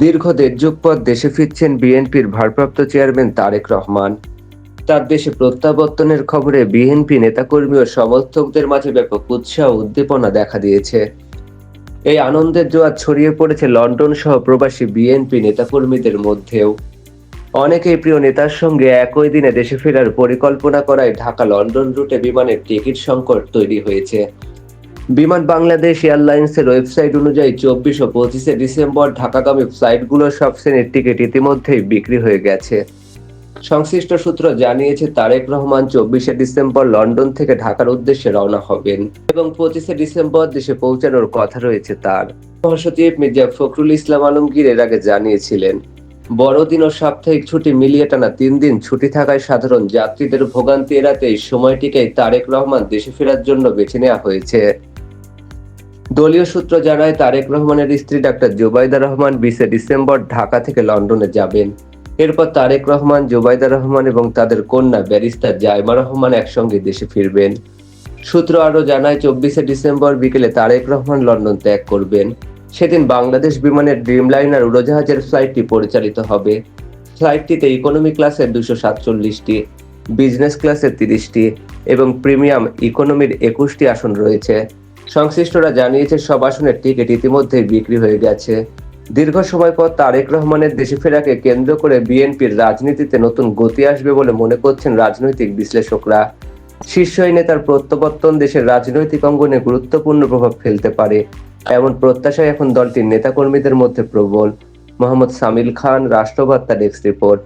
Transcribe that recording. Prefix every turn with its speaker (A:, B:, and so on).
A: দীর্ঘ দেড় যুগ পর দেশে ফিরছেন বিএনপির ভারপ্রাপ্ত চেয়ারম্যান তারেক রহমান। তার দেশে প্রত্যাবর্তনের খবরে বিএনপি নেতাকর্মী ও সমর্থকদের মাঝে ব্যাপক উৎসাহ উদ্দীপনা দেখা দিয়েছে। এই আনন্দের জোয়ার ছড়িয়ে পড়েছে লন্ডন সহ প্রবাসী বিএনপি নেতাকর্মীদের মধ্যেও। অনেকেই প্রিয় নেতার সঙ্গে একই দিনে দেশে ফেরার পরিকল্পনা করায় ঢাকা লন্ডন রুটে বিমানের টিকিট সংকট তৈরি হয়েছে। বিমান বাংলাদেশ এয়ারলাইন্সের ওয়েবসাইট অনুযায়ী চব্বিশ ও পঁচিশে ডিসেম্বর ঢাকাগামী ফ্লাইটগুলোর সব শ্রেণির টিকিট ইতিমধ্যেই বিক্রি হয়ে গেছে। সংশ্লিষ্ট সূত্র জানিয়েছে, তারেক রহমান চব্বিশে ডিসেম্বর লন্ডন থেকে ঢাকার উদ্দেশ্যে রওনা হবেন এবং পঁচিশে ডিসেম্বর দেশে পৌঁছানোর কথা রয়েছে তার। মহাসচিব মির্জা ফখরুল ইসলাম আলমগীর এর আগে জানিয়েছিলেন, বড়দিন ও সাপ্তাহিক ছুটি মিলিয়ে টানা তিন দিন ছুটি থাকায় সাধারণ যাত্রীদের ভোগান্তি এড়াতে এই সময়টিকেই তারেক রহমান দেশে ফেরার জন্য বেছে নেওয়া হয়েছে। দলীয় সূত্র জানায়, তারেক রহমানের স্ত্রী ডাক্তার জুবাইদা রহমান বিশে ডিসেম্বর ঢাকা থেকে লন্ডনে যাবেন। এরপর তারেক রহমান, জুবাইদা রহমান এবং তাদের কন্যা ব্যারিস্টার জাইমা রহমান একসঙ্গে দেশে ফিরবেন। সূত্র আরও জানায়, চব্বিশে ডিসেম্বর বিকেলে তারেক রহমান লন্ডন ত্যাগ করবেন। সেদিন বাংলাদেশ বিমানের ড্রিমলাইনার উড়োজাহাজের ফ্লাইটটি পরিচালিত হবে। ফ্লাইটটিতে ইকোনমি ক্লাসের দুশো সাতচল্লিশটি, বিজনেস ক্লাসের তিরিশটি এবং প্রিমিয়াম ইকোনমির একুশটি আসন রয়েছে। সংশ্লিষ্টরা জানিয়েছে, সব আসনের টিকিট ইতিমধ্যে বিক্রি হয়ে গেছে। দীর্ঘ সময় পর তারেক রহমানের দেশে ফেরাকে কেন্দ্র করে বিএনপির রাজনীতিতে নতুন গতি আসবে বলে মনে করছেন রাজনৈতিক বিশ্লেষকরা। শীর্ষ নেতার প্রত্যাবর্তন দেশের রাজনৈতিক অঙ্গনে গুরুত্বপূর্ণ প্রভাব ফেলতে পারে। এমন প্রত্যাশায় এখন দলটির নেতাকর্মীদের মধ্যে প্রবল। মোহাম্মদ সামিল খান, রাষ্ট্রবার্তা ডেস্ক রিপোর্ট।